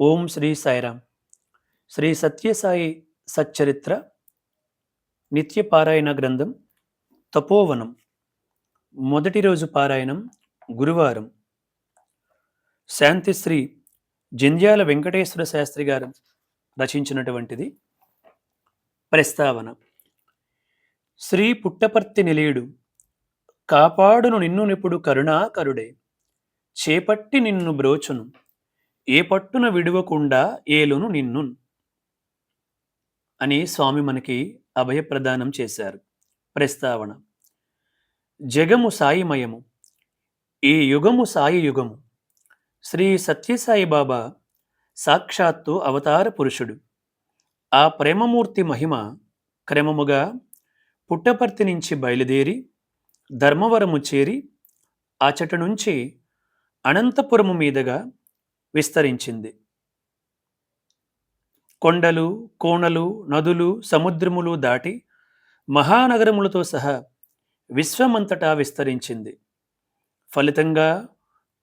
ఓం శ్రీ సాయిరామ్. శ్రీ సత్యసాయి సచ్చరిత్ర నిత్యపారాయణ గ్రంథం తపోవనం. మొదటి రోజు పారాయణం గురువారం. శాంతిశ్రీ జంధ్యాల వెంకటేశ్వర శాస్త్రి గారు రచించినటువంటిది ప్రస్తావన. శ్రీ పుట్టపర్తి నిలేడు కాపాడును నిన్ను నిపుడు కరుణాకరుడే చేపట్టి నిన్ను బ్రోచును. ఏ పట్టున విడువకుండా ఏలును నిన్ను అని స్వామి మనకి అభయప్రదానం చేశారు. ప్రస్తావన. జగము సాయిమయము. ఈ యుగము సాయి యుగము. శ్రీ సత్యసాయి బాబా సాక్షాత్తు అవతార పురుషుడు. ఆ ప్రేమమూర్తి మహిమ క్రమముగా పుట్టపర్తి నుంచి బయలుదేరి ధర్మవరము చేరి అచట నుంచి అనంతపురము మీదుగా విస్తరించింది. కొండలు కోణలు నదులు సముద్రములు దాటి మహానగరములతో సహా విశ్వమంతటా విస్తరించింది. ఫలితంగా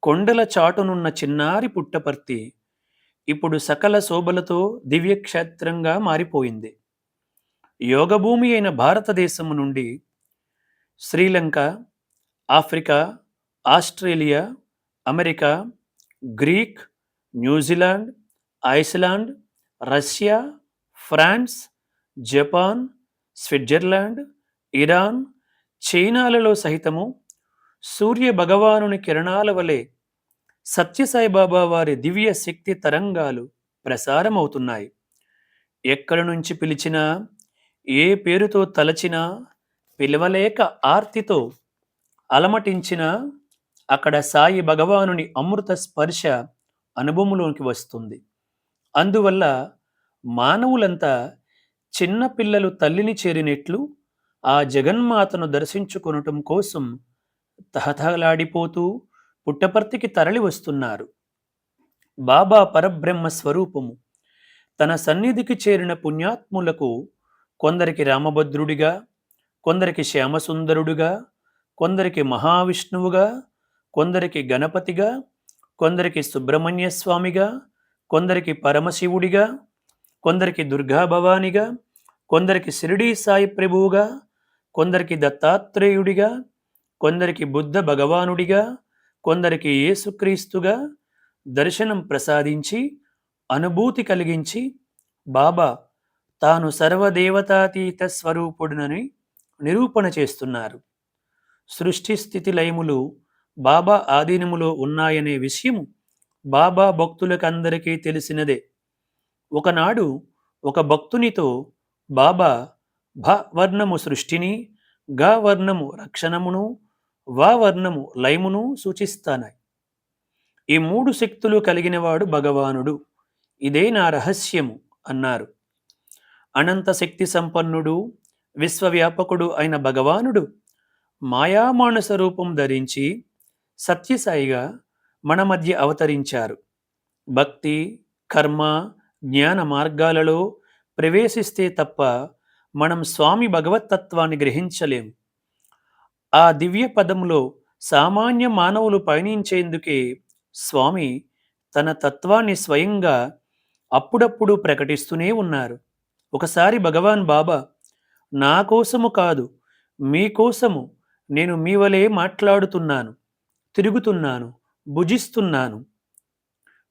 కొండల చాటునున్న చిన్నారి పుట్టపర్తి ఇప్పుడు సకల శోభలతో దివ్యక్షేత్రంగా మారిపోయింది. యోగభూమి అయిన భారతదేశము నుండి Sri Lanka Africa Australia America Greek New Zealand Iceland Russia France Japan Switzerland Iran చైనాలలో సహితము సూర్య భగవానుని కిరణాల వలె సత్యసాయిబాబా వారి దివ్య శక్తి తరంగాలు ప్రసారమవుతున్నాయి. ఎక్కడి నుంచి పిలిచినా ఏ పేరుతో తలచినా పిలవలేక ఆర్తితో అలమటించినా అక్కడ సాయి భగవానుని అమృత స్పర్శ అనుభవంలోకి వస్తుంది. అందువల్ల మానవులంతా చిన్న పిల్లలు తల్లిని చేరినట్లు ఆ జగన్మాతను దర్శించుకొనటం కోసం తహతహలాడిపోతూ పుట్టపర్తికి తరలి వస్తున్నారు బాబా పరబ్రహ్మ స్వరూపము. తన సన్నిధికి చేరిన పుణ్యాత్ములకు కొందరికి రామభద్రుడిగా కొందరికి శ్యామసుందరుడుగా కొందరికి మహావిష్ణువుగా కొందరికి గణపతిగా కొందరికి సుబ్రహ్మణ్య స్వామిగా కొందరికి పరమశివుడిగా కొందరికి దుర్గా భవానిగా కొందరికి షిరిడీ సాయి ప్రభువుగా కొందరికి దత్తాత్రేయుడిగా కొందరికి బుద్ధ భగవానుడిగా కొందరికి యేసుక్రీస్తుగా దర్శనం ప్రసాదించి అనుభూతి కలిగించి బాబా తాను సర్వదేవతాతీత స్వరూపుడునని నిరూపణ చేస్తున్నారు. సృష్టి స్థితి లయములు బాబా ఆధీనములో ఉన్నాయనే విషయము బాబా భక్తులకందరికీ తెలిసినదే. ఒకనాడు ఒక భక్తునితో బాబా భ వర్ణము సృష్టిని గ వర్ణము రక్షణమును వ వర్ణము లయమును సూచిస్తానాయి. ఈ మూడు శక్తులు కలిగినవాడు భగవానుడు. ఇదే నా రహస్యము అన్నారు. అనంత శక్తి సంపన్నుడు విశ్వవ్యాపకుడు అయిన భగవానుడు మాయామానస రూపం ధరించి సత్యసాయిగా మన మధ్య అవతరించారు. భక్తి కర్మ జ్ఞాన మార్గాలలో ప్రవేశిస్తే తప్ప మనం స్వామి భగవతత్వాన్ని గ్రహించలేం. ఆ దివ్య పదంలో సామాన్య మానవులు పయనించేందుకే స్వామి తన తత్వాన్ని స్వయంగా అప్పుడప్పుడు ప్రకటిస్తూనే ఉన్నారు. ఒకసారి భగవాన్ బాబా నా కోసము కాదు మీకోసము నేను మీ వలే మాట్లాడుతున్నాను. తిరుగుతున్నాను భుజిస్తున్నాను.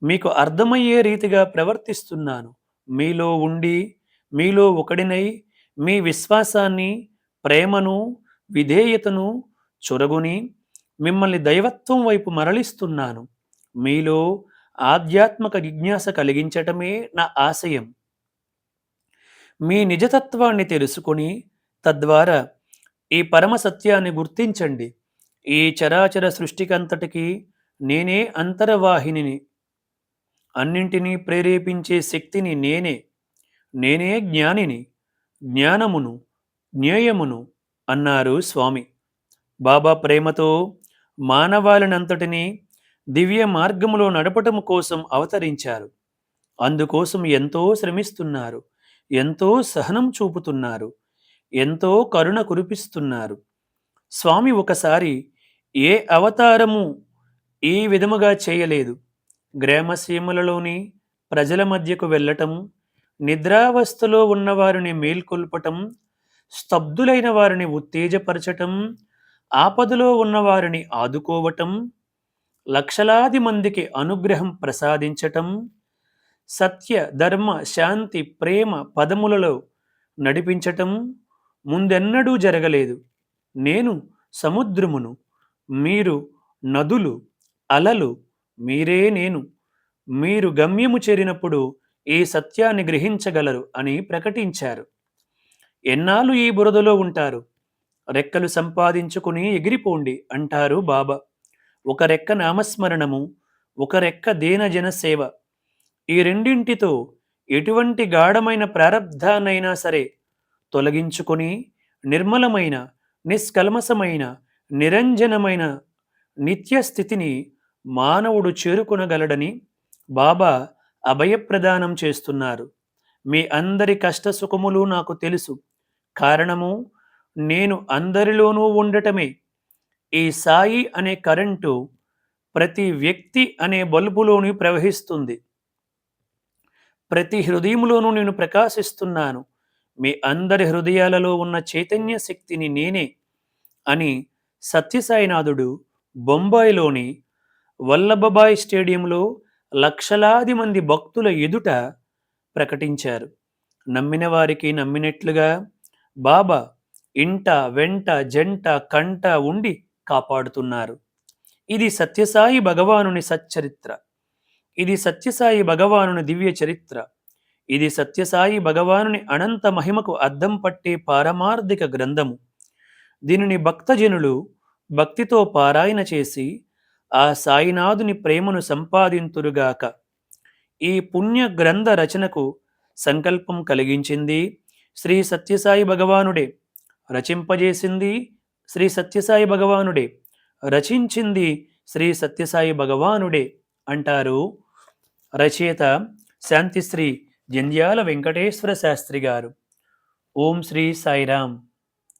మీకు అర్థమయ్యే రీతిగా ప్రవర్తిస్తున్నాను. మీలో ఉండి మీలో ఒకడినై మీ విశ్వాసాన్ని ప్రేమను విధేయతను చొరగుని మిమ్మల్ని దైవత్వం వైపు మరలిస్తున్నాను. మీలో ఆధ్యాత్మిక జిజ్ఞాస కలిగించటమే నా ఆశయం. మీ నిజతత్వాన్ని తెలుసుకొని తద్వారా ఈ పరమ సత్యాన్ని గుర్తించండి. ఈ చరాచర సృష్టికంతటికి నేనే అంతరవాహినిని. అన్నింటినీ ప్రేరేపించే శక్తిని నేనే. నేనే జ్ఞానిని. జ్ఞానమును జ్ఞేయమును అన్నారు స్వామి. బాబా ప్రేమతో మానవాళినంతటినీ దివ్య మార్గములో నడపటం కోసం అవతరించారు. అందుకోసం ఎంతో శ్రమిస్తున్నారు. ఎంతో సహనం చూపుతున్నారు. ఎంతో కరుణ కురిపిస్తున్నారు. స్వామి ఒకసారి ఏ అవతారము ఈ విధముగా చేయలేదు? గ్రామసీమలలోని ప్రజల మధ్యకు వెళ్ళటం నిద్రావస్థలో ఉన్నవారిని మేల్కొల్పటం స్తబ్దులైన వారిని ఉత్తేజపరచటం ఆపదలో ఉన్నవారిని ఆదుకోవటం లక్షలాది మందికి అనుగ్రహం ప్రసాదించటం సత్య ధర్మ శాంతి ప్రేమ పదములలో నడిపించటం ముందెన్నడూ జరగలేదు. నేను సముద్రమును మీరు నదులు అలలు మీరే నేను. మీరు గమ్యము చేరినప్పుడు ఈ సత్యాన్ని గ్రహించగలరు అని ప్రకటించారు. ఎన్నాళ్ళు ఈ బురదలో ఉంటారు? రెక్కలు సంపాదించుకుని ఎగిరిపోండి అంటారు బాబా. ఒక రెక్క నామస్మరణము ఒక రెక్క దీనజన సేవ. ఈ రెండింటితో ఎటువంటి గాఢమైన ప్రారంధాన్నైనా సరే తొలగించుకొని నిర్మలమైన నిష్కల్మసమైన నిరంజనమైన నిత్య స్థితిని మానవుడు చేరుకునగలడని బాబా అభయప్రదానం చేస్తున్నారు. మీ అందరి కష్ట సుఖములు నాకు తెలుసు. కారణము నేను అందరిలోనూ ఉండటమే. ఈ సాయి అనే కరెంటు ప్రతి వ్యక్తి అనే బల్బులోని ప్రవహిస్తుంది. ప్రతి హృదయంలోనూ నేను ప్రకాశిస్తున్నాను. మీ అందరి హృదయాలలో ఉన్న చైతన్య శక్తిని నేనే అని సత్యసాయినాథుడు బొంబాయిలోని వల్లభబాయ్ స్టేడియంలో లక్షలాది మంది భక్తుల ఎదుట ప్రకటించారు. నమ్మిన వారికి నమ్మినట్లుగా బాబా ఇంట వెంట జంట కంట ఉండి కాపాడుతున్నారు. ఇది సత్యసాయి భగవానుని సచ్చరిత్ర. ఇది సత్యసాయి భగవానుని దివ్య చరిత్ర. ఇది సత్యసాయి భగవానుని అనంత మహిమకు అద్దం పట్టే పారమార్థిక గ్రంథము. దీనిని భక్తజనులు భక్తితో పారాయణ చేసి ఆ సాయినాథుని ప్రేమను సంపాదింతురుగాక. ఈ పుణ్య గ్రంథ రచనకు సంకల్పం కలిగించింది శ్రీ సత్యసాయి భగవానుడే. రచింపజేసింది శ్రీ సత్యసాయి భగవానుడే. రచించింది శ్రీ సత్యసాయి భగవానుడే అంటారు రచయిత శాంతిశ్రీ జంధ్యాల వెంకటేశ్వర శాస్త్రి గారు. ఓం శ్రీ సాయిరామ్.